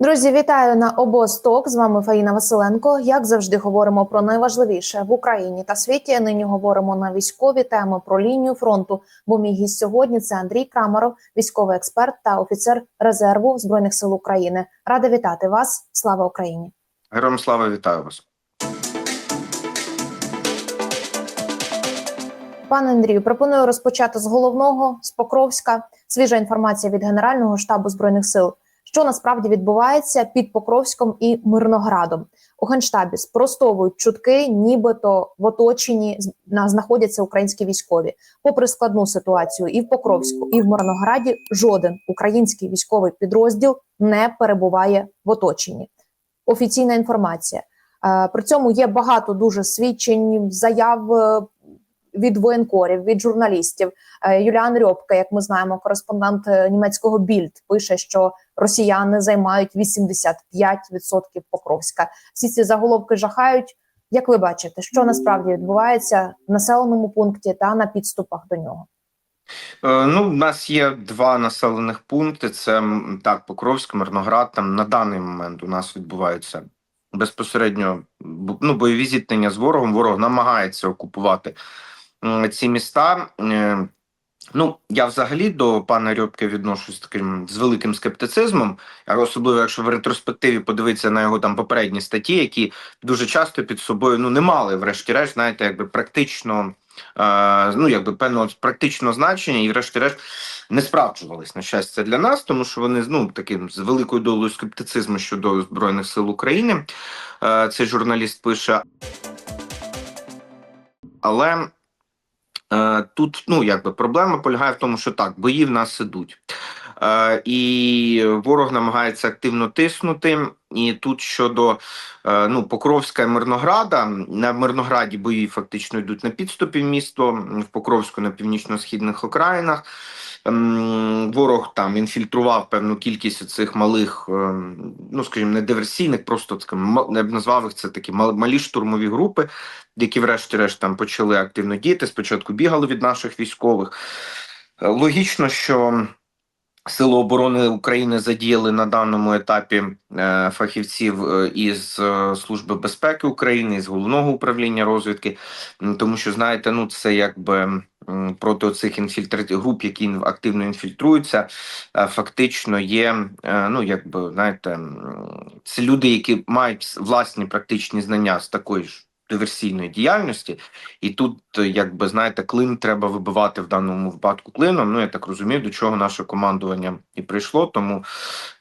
Друзі, вітаю на обосток. З вами Фаїна Василенко. Як завжди, говоримо про найважливіше в Україні та світі. Нині говоримо на військові теми про лінію фронту. Бо мій гість сьогодні це Андрій Крамаров, військовий експерт та офіцер резерву збройних сил України. Рада вітати вас. Слава Україні! Героям слава вітаю вас. Пане Андрію, пропоную розпочати з головного з Покровська. Свіжа інформація від Генерального штабу збройних сил. Що насправді відбувається під Покровськом і Мирноградом у генштабі спростовують чутки, нібито в оточенні знаходяться українські військові. Попри складну ситуацію і в Покровську, і в Мирнограді, жоден український військовий підрозділ не перебуває в оточенні. Офіційна інформація. Е, При цьому є багато дуже свідчень, заяв е, від воєнкорів, від журналістів. Е, Юліан Рьопка, як ми знаємо, кореспондент е, німецького Більд, пише, що росіяни займають 85% Покровська. Всі ці заголовки жахають. Як ви бачите, що насправді відбувається в населеному пункті та на підступах до нього? Е, Ну, у нас є два населених пункти: це так, Покровськ, Мирноград. Там на даний момент у нас відбуваються безпосередньо ну, бойові зіткнення з ворогом. Ворог намагається окупувати ці міста. Е, Ну, я взагалі до пана Рьобки відношусь таким з великим скептицизмом, особливо якщо в ретроспективі подивитися на його там попередні статті, які дуже часто під собою ну не мали, врешті-решт, знаєте, якби практично. Е, ну, якби певного практичного значення, і, врешті-решт, не справджувались на щастя для нас, тому що вони ну, таким з великою долею скептицизму щодо Збройних сил України. Е, цей журналіст пише. Але тут ну, якби проблема полягає в тому, що так, бої в нас ідуть. Е, і ворог намагається активно тиснути. І тут щодо е, ну, Покровська і Мирнограда, на Мирнограді бої фактично йдуть на підступі в місто, в Покровську на північно-східних окраїнах. Ем, Ворог там інфільтрував певну кількість цих малих, ем, ну скажімо, не диверсійних, просто скажімо, б назвав їх це такі мал- малі штурмові групи, які, врешті-решт, там почали активно діяти. Спочатку бігали від наших військових. Е, Логічно, що Сили оборони України задіяли на даному етапі е, фахівців е, із е, Служби безпеки України, з головного управління розвідки, тому що знаєте, ну це якби проти цих інфільтр... груп, які активно інфільтруються, е, фактично є. е, Ну якби знаєте, це люди, які мають власні практичні знання з такої ж. Диверсійної діяльності, і тут, якби знаєте, клин треба вибивати в даному випадку клином. Ну я так розумію, до чого наше командування і прийшло. Тому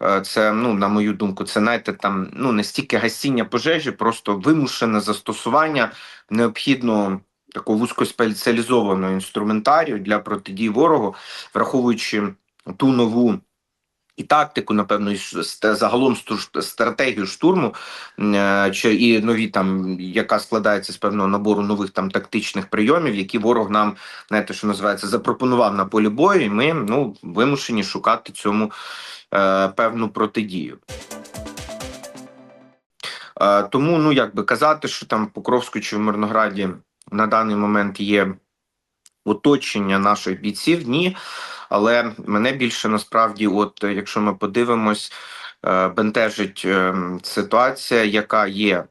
е, це, ну на мою думку, це знаєте, там ну не стільки гасіння пожежі, просто вимушене застосування необхідно такого вузькоспеціалізованого інструментарію для протидії ворогу, враховуючи ту нову. І тактику, напевно, і загалом стратегію штурму, е, чи і нові там, яка складається з певного набору нових там тактичних прийомів, які ворог нам, знаєте, що називається, запропонував на полі бою, і ми ну вимушені шукати цьому е, певну протидію. Е, тому, ну як би казати, що там в Покровську чи в Мирнограді на даний момент є оточення наших бійців, ні. Але мене більше насправді, от якщо ми подивимось, е, бентежить е, ситуація, яка є е,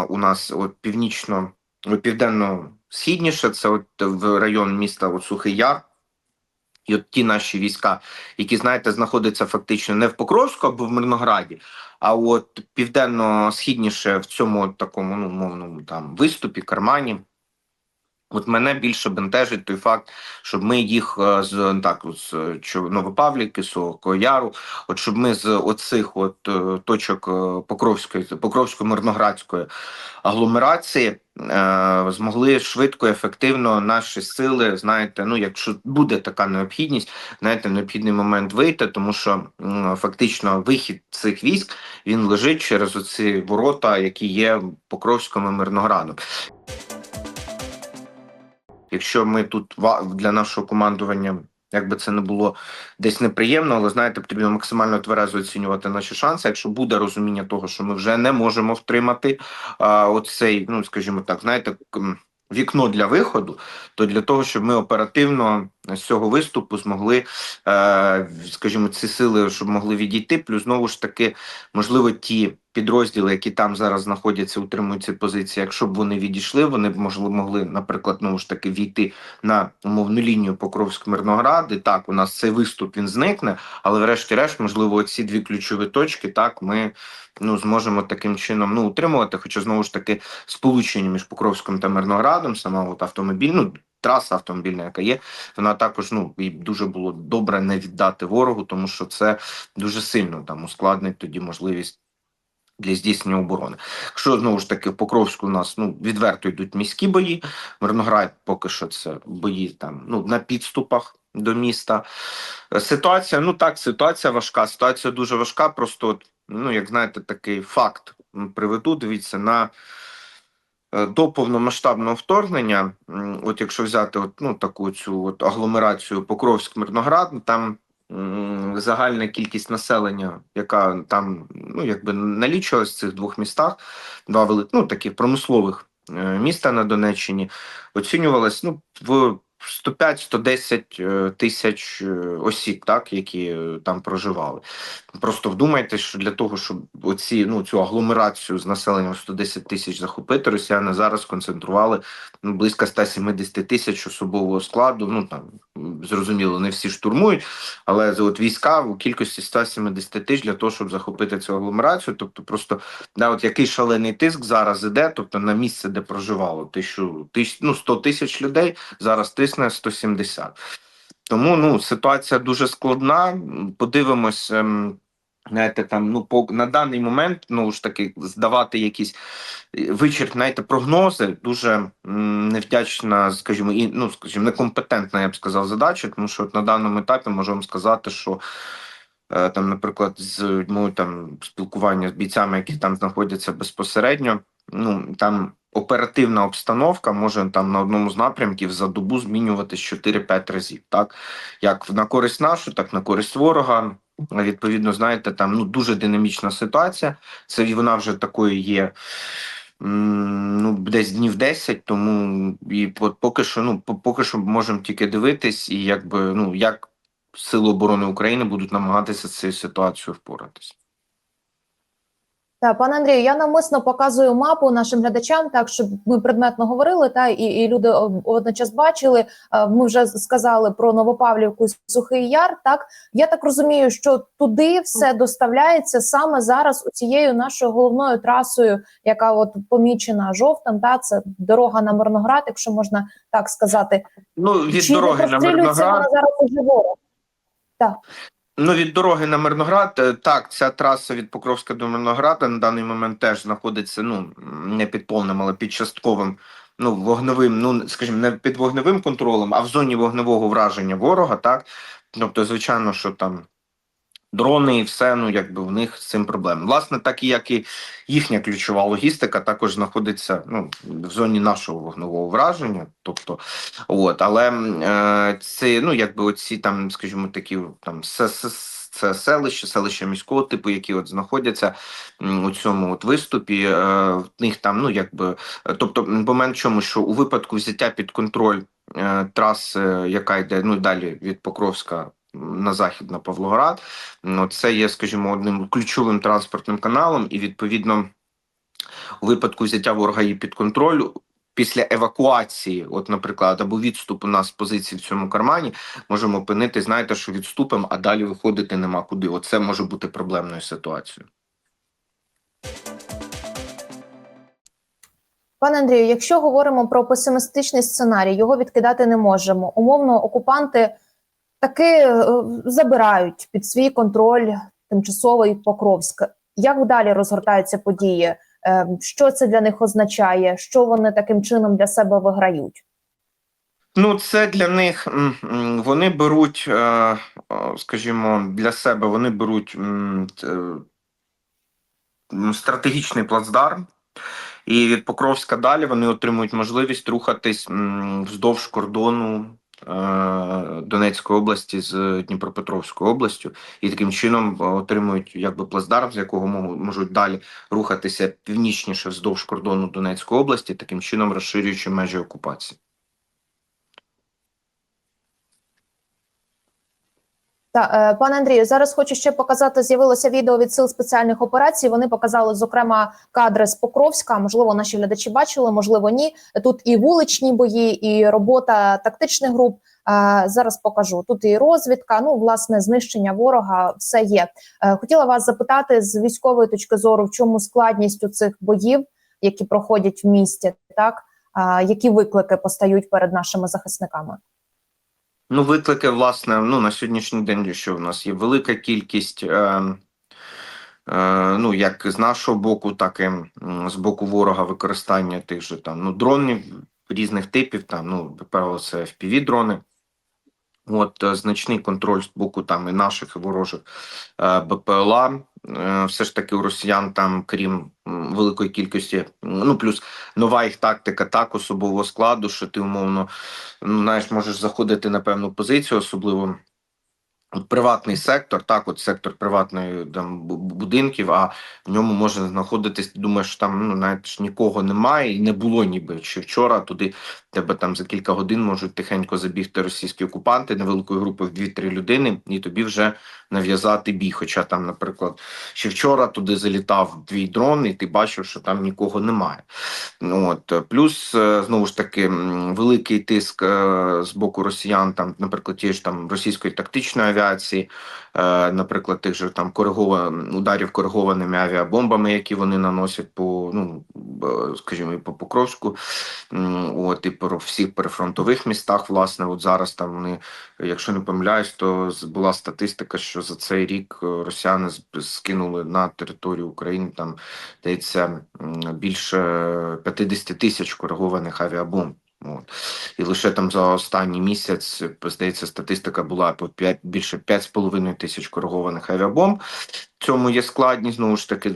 у нас от північно, південно східніше, це от в район міста от Сухий Яр. І от ті наші війська, які, знаєте, знаходяться фактично не в Покровську або в Мирнограді, а от південно-східніше в цьому такому ну, мовному там виступі, кармані. От мене більше бентежить той факт, щоб ми їх е, з так з Новопавлівки, Сухого Яру, от щоб ми з оцих от е, точок е, Покровської Покровсько-Мирноградської агломерації е, змогли швидко, ефективно наші сили, знаєте, ну якщо буде така необхідність, знаєте, необхідний момент вийти, тому що м, фактично вихід цих військ він лежить через оці ворота, які є Покровському Мирнограду. Якщо ми тут для нашого командування, як би це не було десь неприємно, але знаєте, потрібно максимально тверезо оцінювати наші шанси. Якщо буде розуміння того, що ми вже не можемо втримати а, оцей, ну скажімо так, знаєте, вікно для виходу, то для того, щоб ми оперативно з цього виступу змогли, е, скажімо, ці сили, щоб могли відійти. Плюс знову ж таки, можливо, ті підрозділи, які там зараз знаходяться, утримують ці позиції. Якщо б вони відійшли, вони б можливо могли, наприклад, знову ж таки війти на умовну лінію покровськ мирноград І так, у нас цей виступ він зникне, але врешті-решт, можливо, ці дві ключові точки, так ми ну зможемо таким чином ну утримувати. Хоча знову ж таки сполучення між Покровськом та Мирноградом, сама от автомобільну. Траса автомобільна, яка є, вона також ну і дуже було добре не віддати ворогу, тому що це дуже сильно там ускладнить тоді можливість для здійснення оборони. Якщо знову ж таки в Покровську у нас ну відверто йдуть міські бої, Мирноград поки що це бої там ну на підступах до міста. Ситуація, ну так, ситуація важка. Ситуація дуже важка. Просто ну як знаєте, такий факт приведу. Дивіться на. Е, До повномасштабного вторгнення, от якщо взяти от, ну, таку цю от агломерацію Покровськ-Мирноград, там м, загальна кількість населення, яка там ну, якби налічувалась в цих двох містах, два великих, ну, таких промислових е, міста на Донеччині, оцінювалась ну, в 105-110 е, тисяч е, осіб, так, які е, там проживали. Просто вдумайтесь, що для того, щоб оці, ну, цю агломерацію з населенням 110 тисяч захопити, росіяни зараз концентрували ну, близько 170 тисяч особового складу. Ну там зрозуміло, не всі штурмують, але от війська у кількості 170 тисяч для того, щоб захопити цю агломерацію. Тобто, просто да, от який шалений тиск зараз іде, тобто на місце, де проживало тисячу, тисяч, ну, 100 тисяч людей, зараз тисне 170. Тому ну ситуація дуже складна. Подивимось. ем, Знаєте, там ну по на даний момент ну ж таки здавати якісь е, вичерпні знаєте, прогнози дуже м, невдячна, скажімо, і ну скажімо, некомпетентна, я б сказав, задача, тому що от на даному етапі можу вам сказати, що е, там, наприклад, з людьми там спілкування з бійцями, які там знаходяться безпосередньо, ну там оперативна обстановка може там на одному з напрямків за добу змінюватись 4-5 разів, так як на користь нашу, так на користь ворога. Відповідно, знаєте, там ну дуже динамічна ситуація. Це вона вже такою є. Ну, десь днів 10, тому і поки що, ну поки що можемо тільки дивитись, і якби ну як Сили оборони України будуть намагатися з цією ситуацією впоратись. Та пане Андрію, я навмисно показую мапу нашим глядачам, так щоб ми предметно говорили, та і, і люди одночас бачили. Ми вже сказали про Новопавлівку, Сухий Яр. Так я так розумію, що туди все доставляється саме зараз цією нашою головною трасою, яка от помічена жовтим. Та це дорога на Мирноград, якщо можна так сказати. Ну від Чи дороги на Мирноград. вона зараз уже ворог? Ну, від дороги на Мирноград, е, так, ця траса від Покровська до Мирнограда на даний момент теж знаходиться ну не під повним, але під частковим, ну вогневим, ну скажімо, не під вогневим контролем, а в зоні вогневого враження ворога. Так, тобто, звичайно, що там дрони і все, ну якби в них з цим проблем. Власне, так і як і їхня ключова логістика також знаходиться ну в зоні нашого вогневого враження. Тобто, от, але е, це ну якби оці там, скажімо, такі там се- це селище, селища міського типу, які от знаходяться у цьому от виступі. Е, в них там, ну якби, тобто, момент в чому, що у випадку взяття під контроль е, траси, яка йде ну далі від Покровська на захід на Павлоград, ну це є, скажімо, одним ключовим транспортним каналом, і відповідно у випадку взяття ворога її під контроль. Після евакуації, от, наприклад, або відступу нас позиції в цьому кармані, можемо опинити, знаєте, що відступимо, а далі виходити нема куди. Оце може бути проблемною ситуацією. Пане Андрію, якщо говоримо про песимістичний сценарій, його відкидати не можемо. Умовно, окупанти таки е, забирають під свій контроль тимчасовий Покровськ. Як далі розгортаються події? Е, Що це для них означає? Що вони таким чином для себе виграють? Ну, це для них вони беруть, е, скажімо, для себе вони беруть стратегічний плацдарм, і від Покровська далі вони отримують можливість рухатись вздовж кордону Донецької області з Дніпропетровською областю, і таким чином е, отримують якби плацдарм, з якого мо- можуть далі рухатися північніше вздовж кордону Донецької області, таким чином розширюючи межі окупації. Та е, пане Андрію, зараз хочу ще показати. З'явилося відео від сил спеціальних операцій. Вони показали зокрема кадри з Покровська. Можливо, наші глядачі бачили, можливо, ні. Тут і вуличні бої, і робота тактичних груп. Е, зараз покажу. Тут і розвідка. Ну, власне, знищення ворога. Все є. Е, хотіла вас запитати з військової точки зору, в чому складність у цих боїв, які проходять в місті, так які виклики постають перед нашими захисниками? Ну, виклики, власне, ну на сьогоднішній день, що в нас є велика кількість, е, е, ну як з нашого боку, так і з боку ворога використання тих же там ну дронів різних типів. Там ну, правило, це fpv дрони. От е, значний контроль з боку там і наших і ворожих е, БПЛА. Е, все ж таки у росіян там, крім великої кількості, ну плюс нова їх тактика так особового складу, що ти умовно ну, знаєш, можеш заходити на певну позицію, особливо от приватний сектор, так, от сектор приватної там будинків, а в ньому може знаходитись, ти думаєш, що там ну навіть нікого немає, і не було ніби чи вчора туди тебе там за кілька годин можуть тихенько забігти російські окупанти невеликою групою в 2-3 людини, і тобі вже нав'язати бій. Хоча там, наприклад, ще вчора туди залітав твій дрон, і ти бачив, що там нікого немає. Ну, От плюс е, знову ж таки великий тиск е, з боку росіян, там, наприклад, ті ж там російської тактичної авіації, е, наприклад, тих же там коригова ударів коригованими авіабомбами, які вони наносять по ну скажімо, по Покровську, от і по всіх перефронтових містах. Власне, от зараз там вони, якщо не помиляюсь, то була статистика, що за цей рік е, росіяни скинули на територію України там здається, більше 50 тисяч коригованих авіабомб. От. І лише там за останній місяць, здається, статистика була по 5, більше 5,5 тисяч коригованих авіабомб. Цьому є складність, знову ж таки,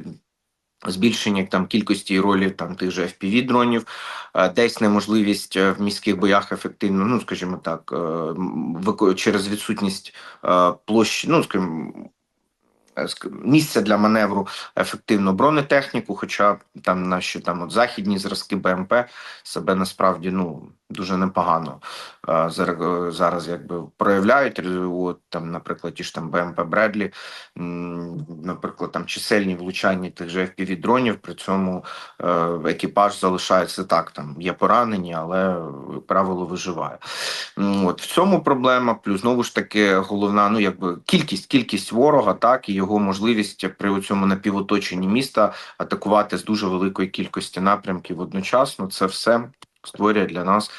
збільшення там кількості і ролі там тих же fpv дронів, е, десь неможливість е, в міських боях ефективно, ну скажімо так, е, через відсутність площі, ну скажімо, е, місця для маневру ефективну бронетехніку, хоча там наші там от західні зразки БМП себе насправді ну дуже непогано е, зараз, якби проявляють. Е, От там, наприклад, ті ж там БМП Бредлі, наприклад, там чисельні влучання тих же fpv дронів. При цьому е, екіпаж залишається так. Там є поранені, але правило виживає. От в цьому проблема. Плюс знову ж таки головна, ну якби кількість, кількість ворога, так і його можливість при цьому напівоточенні міста атакувати з дуже великої кількості напрямків одночасно. Це все створює для нас,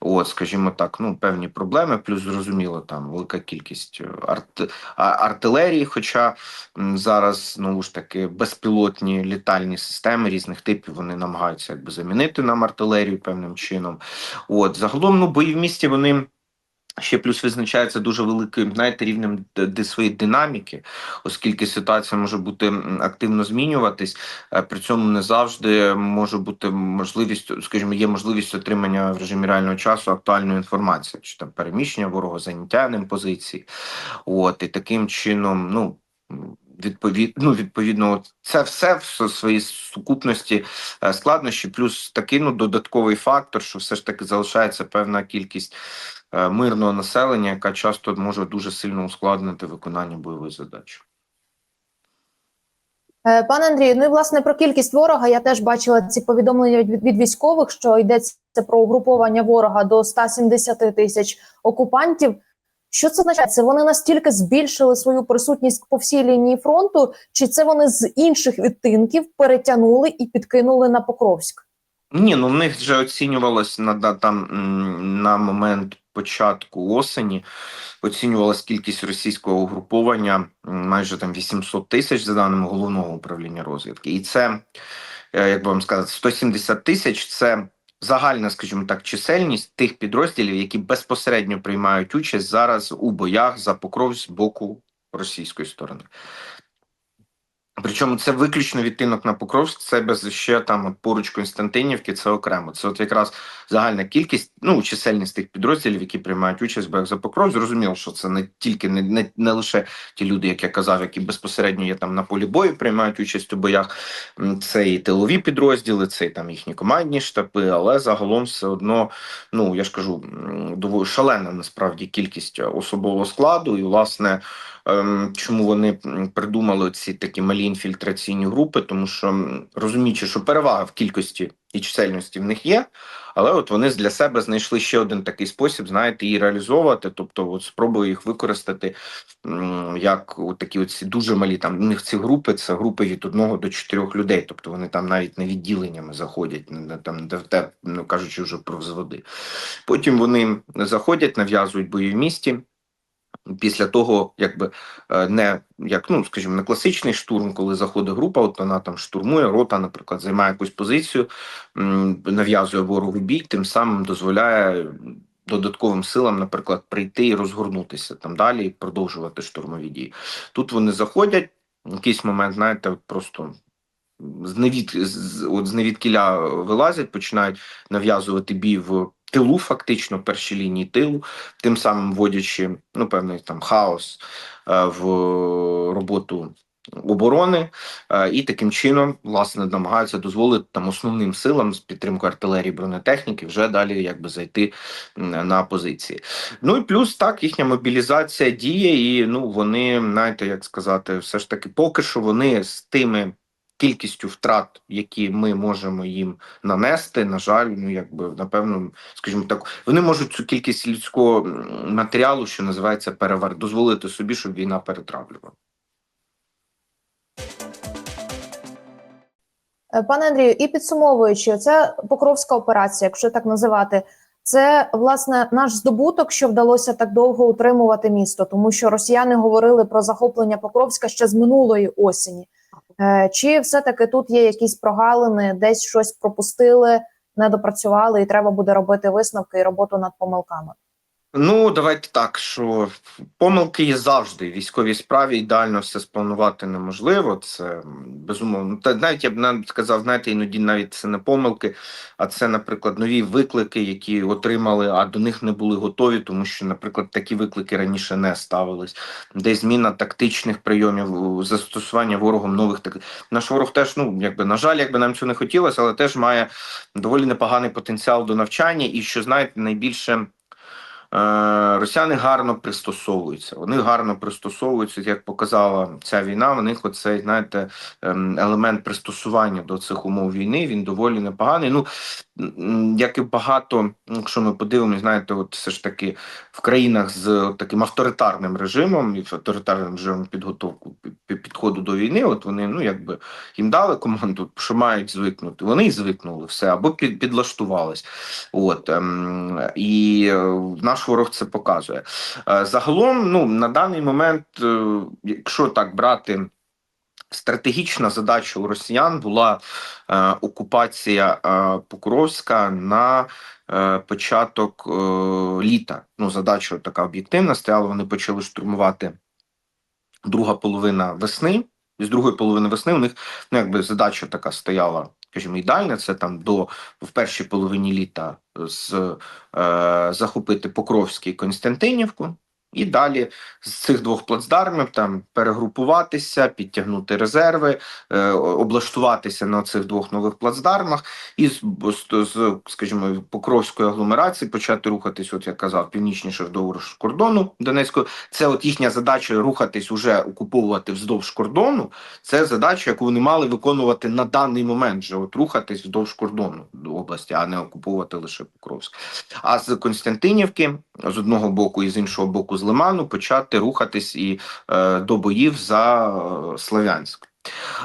от скажімо так, ну певні проблеми. Плюс зрозуміло, там велика кількість е, арт, артилерії. Хоча зараз знову ж таки безпілотні літальні системи різних типів вони намагаються якби замінити нам артилерію певним чином. От загалом, ну бої в місті вони. Ще плюс визначається дуже великим, знаєте, рівнем д- д- своєї динаміки, оскільки ситуація може бути активно змінюватись. При цьому не завжди може бути можливість, скажімо, є можливість отримання в режимі реального часу актуальної інформації, чи там переміщення ворога, заняття ним позиції. От і таким чином, ну. Відповід, ну, відповідно, це все в своїй сукупності е, складнощі, плюс такий ну, додатковий фактор, що все ж таки залишається певна кількість мирного населення, яка часто може дуже сильно ускладнити виконання бойових задач. Е, Пане Андрію, ну і власне про кількість ворога я теж бачила ці повідомлення від, від військових, що йдеться про угруповання ворога до 170 тисяч окупантів. Що це означає? Це вони настільки збільшили свою присутність по всій лінії фронту, чи це вони з інших відтинків перетягнули і підкинули на Покровськ? Ні, ну в них вже оцінювалось на да- там на момент початку осені. Оцінювалась кількість російського угруповання майже там 800 тисяч за даними головного управління розвідки. І це, е, як би вам сказати, 170 тисяч це загальна, скажімо так, чисельність тих підрозділів, які безпосередньо приймають участь зараз у боях за покров з боку російської сторони. Причому це виключно відтинок на Покровськ, це без ще там поруч Константинівки, це окремо. Це от якраз загальна кількість, ну чисельність тих підрозділів, які приймають участь в боях за Покров. Зрозуміло, що це не тільки не, не, не лише ті люди, як я казав, які безпосередньо є там на полі бою, приймають участь у боях. Це і тилові підрозділи, це і там їхні командні штаби, але загалом все одно, ну я ж кажу, доволі шалена насправді кількість особового складу, і власне. Ем, Чому вони придумали ці такі малі інфільтраційні групи? Тому що розуміючи, що перевага в кількості і чисельності в них є, але от вони для себе знайшли ще один такий спосіб, знаєте, її реалізовувати, тобто от спробую їх використати як от такі от ці дуже малі. Там у них ці групи це групи від одного до чотирьох людей, тобто вони там навіть не відділеннями заходять, там де в те, ну кажучи, вже про взводи. Потім вони заходять, нав'язують бої в місті. Після того, якби е, не як ну скажімо, не класичний штурм, коли заходить група, от вона там штурмує, рота, наприклад, займає якусь позицію, нав'язує ворогу бій, тим самим дозволяє додатковим силам, наприклад, прийти і розгорнутися там далі і продовжувати штурмові дії. Тут вони заходять, в якийсь момент, знаєте, просто зневід, от зневідкіля вилазять, починають нав'язувати бій в тилу, фактично, першій лінії тилу, тим самим вводячи ну, певний там хаос е, в роботу оборони, е, і таким чином власне намагаються дозволити там основним силам з підтримкою артилерії бронетехніки вже далі якби зайти на позиції. Ну і плюс так їхня мобілізація діє, і ну вони знаєте, як сказати, все ж таки, поки що вони з тими. Кількістю втрат, які ми можемо їм нанести, на жаль, ну якби напевно, скажімо так, вони можуть цю кількість людського матеріалу, що називається перевар, дозволити собі, щоб війна перетравлювала. Е, Пане Андрію, і підсумовуючи, це Покровська операція, якщо так називати, це власне наш здобуток, що вдалося так довго утримувати місто, тому що росіяни говорили про захоплення Покровська ще з минулої осені. Е, Чи все-таки тут є якісь прогалини, десь щось пропустили, не допрацювали, і треба буде робити висновки і роботу над помилками? Ну, давайте так, що помилки є завжди. В військовій справі ідеально все спланувати неможливо. Це безумовно. Та навіть я б навіть сказав, знаєте, іноді навіть це не помилки, а це, наприклад, нові виклики, які отримали, а до них не були готові, тому що, наприклад, такі виклики раніше не ставились. Десь зміна тактичних прийомів, застосування ворогом нових так. Наш ворог теж, ну якби на жаль, якби нам цього не хотілося, але теж має доволі непоганий потенціал до навчання, і що знаєте, найбільше. Е, Росіяни гарно пристосовуються. Вони гарно пристосовуються, як показала ця війна. В них оцей, знаєте, ем, елемент пристосування до цих умов війни. Він доволі непоганий. Ну як і багато, якщо ми подивимося, знаєте, от все ж таки в країнах з таким авторитарним режимом і авторитарним режимом підготовку пі- пі- підходу до війни. От вони ну якби їм дали команду, що мають звикнути. Вони й звикнули все або під, підлаштувались. От ем, і е, ворог це показує. Е, загалом, ну на даний момент, е, якщо так брати. Стратегічна задача у росіян була е, окупація е, Покровська на е, початок е, літа. Ну, задача така об'єктивна стояла. Вони почали штурмувати друга половина весни. З другої половини весни у них ну, якби задача така стояла, скажімо, ідеальне Це там до в першій половині літа з е, захопити Покровський Константинівку, і далі з цих двох плацдармів там перегрупуватися, підтягнути резерви, е, облаштуватися на цих двох нових плацдармах, і з, з, скажімо, Покровської агломерації почати рухатись, от я казав, північніше вздовж кордону Донецького. Це от їхня задача рухатись уже окуповувати вздовж кордону. Це задача, яку вони мали виконувати на даний момент, вже от рухатись вздовж кордону до області, а не окуповувати лише Покровськ. А з Константинівки з одного боку і з іншого боку з Лиману почати рухатись і е, до боїв за е, Слов'янськ.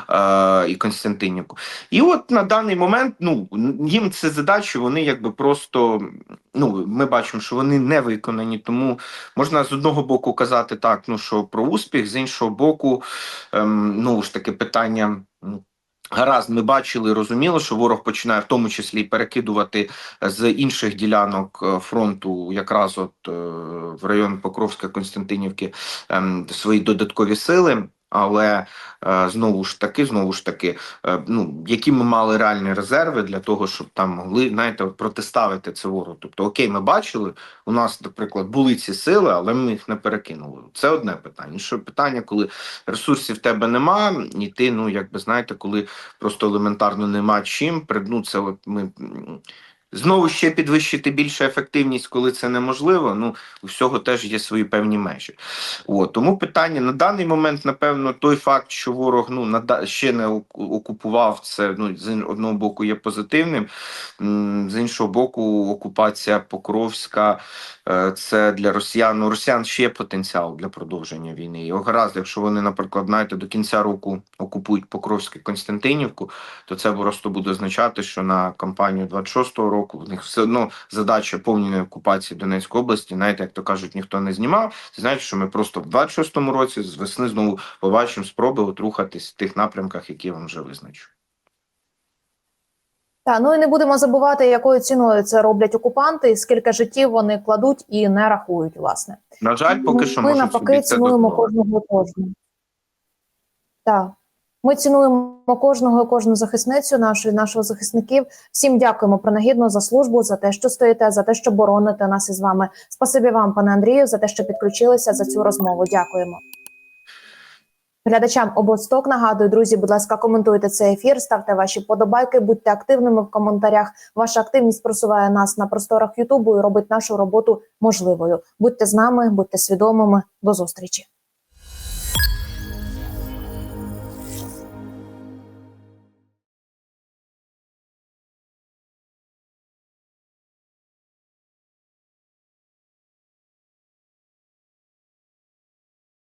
Е, і Константинівку. І от на даний момент ну їм це задачі, вони якби просто ну ми бачимо, що вони не виконані. Тому можна з одного боку казати так, ну що про успіх, з іншого боку, ем, ну ж таки питання. Гаразд, ми бачили, розуміло, що ворог починає в тому числі перекидувати з інших ділянок е, фронту, якраз от е, в район Покровська Константинівки, ем, свої додаткові сили. Але е, знову ж таки, знову ж таки, е, ну які ми мали реальні резерви для того, щоб там могли знаєте, протиставити це ворогу. Тобто, окей, ми бачили, у нас, наприклад, були ці сили, але ми їх не перекинули. Це одне питання. Що питання, коли ресурсів в тебе нема, і ти, ну якби знаєте, коли просто елементарно нема чим, ну, це от ми. Знову ще підвищити більше ефективність, коли це неможливо. Ну у всього теж є свої певні межі. От тому питання на даний момент, напевно, той факт, що ворог ну нада ще не окупував це. Ну з одного боку є позитивним, з іншого боку, окупація Покровська е, це для росіян. Ну, росіян ще є потенціал для продовження війни. І гаразд, якщо вони, наприклад, знаєте, до кінця року окупують Покровське Константинівку, то це просто буде означати, що на кампанію 26-го року в них все одно задача повної окупації Донецької області. Знаєте, як то кажуть, ніхто не знімав. Це значить, що ми просто в 26-му році з весни знову побачимо спроби от рухатись в тих напрямках, які я вам вже визначу. Та ну і не будемо забувати, якою ціною це роблять окупанти, і скільки життів вони кладуть і не рахують, власне. На жаль, поки що ми навпаки цінуємо кожного кожного. Так. Ми цінуємо кожного і кожну захисницю нашої наших захисників. Всім дякуємо принагідно за службу, за те, що стоїте, за те, що бороните нас із вами. Спасибі вам, пане Андрію, за те, що підключилися за цю розмову. Дякуємо. Глядачам обосток нагадую, друзі, будь ласка, коментуйте цей ефір, ставте ваші подобайки, будьте активними в коментарях. Ваша активність просуває нас на просторах Ютубу і робить нашу роботу можливою. Будьте з нами, будьте свідомими. До зустрічі.